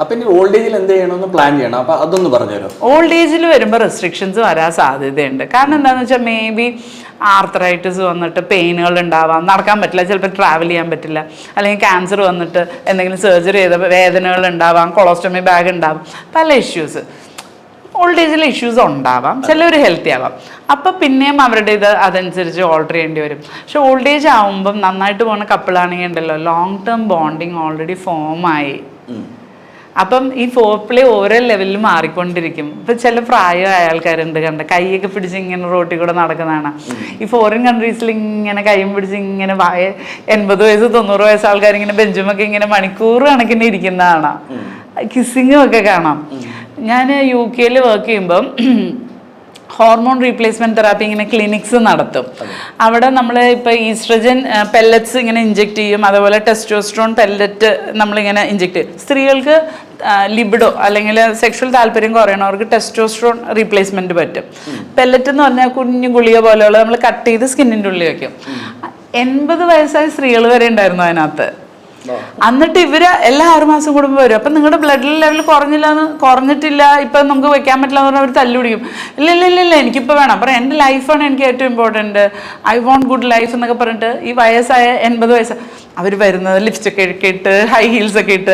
അപ്പൊ ഇനി ഓൾഡ് ഏജിൽ എന്ത് ചെയ്യണമെന്ന് പ്ലാൻ ചെയ്യണം. അപ്പൊ അതൊന്ന് പറഞ്ഞുതരോ? ഓൾഡ് ഏജിൽ വരുമ്പോൾ റെസ്ട്രിക്ഷൻസ് വരാൻ സാധ്യതയുണ്ട്. കാരണം എന്താണെന്ന് വെച്ചാൽ മേ ബി ആർത്രൈറ്റിസ് വന്നിട്ട് പെയിനുകൾ ഉണ്ടാവാം. നടക്കാൻ പറ്റില്ല. ചിലപ്പോൾ ട്രാവൽ ചെയ്യാൻ പറ്റില്ല. അല്ലെങ്കിൽ ക്യാൻസർ വന്നിട്ട് എന്തെങ്കിലും സർജറി ചെയ്ത വേദനകൾ ഉണ്ടാവാം. കൊളോസ്റ്റമി ബാഗ് ഉണ്ടാവും. പല ഇഷ്യൂസ് ഓൾഡ് ഏജിൽ ഇഷ്യൂസ് ഉണ്ടാവാം. ചിലവർ ഹെൽത്തി ആവാം. അപ്പം പിന്നെയും അവരുടെ ഇത് അതനുസരിച്ച് ഓൾട്ടർ ചെയ്യേണ്ടി വരും. പക്ഷെ ഓൾഡ് ഏജ് ആവുമ്പം നന്നായിട്ട് പോകുന്ന കപ്പിളാണെങ്കിൽ ഉണ്ടല്ലോ. ലോങ് ടേം ബോണ്ടിങ് ഓൾറെഡി ഫോമായി അപ്പം ഈ ഫോർ പ്ലേ ഓരോ ലെവലിൽ മാറിക്കൊണ്ടിരിക്കും. ഇപ്പൊ ചില പ്രായമായ ആൾക്കാരുണ്ട് കണ്ട കൈയൊക്കെ പിടിച്ച് ഇങ്ങനെ റോട്ടിൽ കൂടെ നടക്കുന്നതാണ്. ഈ ഫോറിൻ കൺട്രീസിൽ ഇങ്ങനെ കൈയും പിടിച്ച് ഇങ്ങനെ എൺപത് വയസ്സ് തൊണ്ണൂറ് വയസ്സ് ആൾക്കാർ ഇങ്ങനെ ബെഞ്ചുമൊക്കെ ഇങ്ങനെ മണിക്കൂർ കണക്കിന് ഇരിക്കുന്നതാണ്. കിസ്സിങ്ങും ഒക്കെ കാണാം. ഞാൻ യു കെയിൽ വർക്ക് ചെയ്യുമ്പം ഹോർമോൺ റീപ്ലേസ്മെന്റ് തെറാപ്പി ഇങ്ങനെ ക്ലിനിക്സ് നടത്തും. അവിടെ നമ്മൾ ഇപ്പോൾ ഈസ്ട്രജൻ പെല്ലറ്റ്സ് ഇങ്ങനെ ഇഞ്ചെക്ട് ചെയ്യും. അതുപോലെ ടെസ്റ്റോസ്ട്രോൺ പെല്ലറ്റ് നമ്മളിങ്ങനെ ഇഞ്ചെക്ട് ചെയ്യും. സ്ത്രീകൾക്ക് ലിബിഡോ അല്ലെങ്കിൽ സെക്ഷൽ താല്പര്യം കുറയണവർക്ക് ടെസ്റ്റോസ്ട്രോൺ റീപ്ലേസ്മെന്റ് പറ്റും. പെല്ലറ്റ് എന്ന് പറഞ്ഞാൽ കുഞ്ഞു ഗുളിക പോലെയുള്ള നമ്മൾ കട്ട് ചെയ്ത് സ്കിന്നിന്റെ ഉള്ളിൽ വയ്ക്കും എൺപത് വയസ്സായ സ്ത്രീകൾ വരെ ഉണ്ടായിരുന്നു അതിനകത്ത്. എന്നിട്ട് ഇവർ എല്ലാ ആറു മാസം കൂടുമ്പോൾ വരും. അപ്പം നിങ്ങളുടെ ബ്ലഡ് ലെവൽ കുറഞ്ഞില്ല എന്ന് കുറഞ്ഞിട്ടില്ല ഇപ്പം നമുക്ക് വെക്കാൻ പറ്റില്ല എന്ന് പറഞ്ഞാൽ അവർ തല്ലുപിടിക്കും. ഇല്ല ഇല്ല ഇല്ല ഇല്ല എനിക്കിപ്പോൾ വേണം. അപ്പം എന്റെ ലൈഫാണ് എനിക്ക് ഏറ്റവും important I want good life എന്നൊക്കെ പറഞ്ഞിട്ട് ഈ വയസ്സായ എൺപത് വയസ്സ് അവർ വരുന്നത് ലിപ്സ്റ്റിക് ഒക്കെ ഇട്ട് ഹൈ ഹീൽസ് ഒക്കെ ഇട്ട്.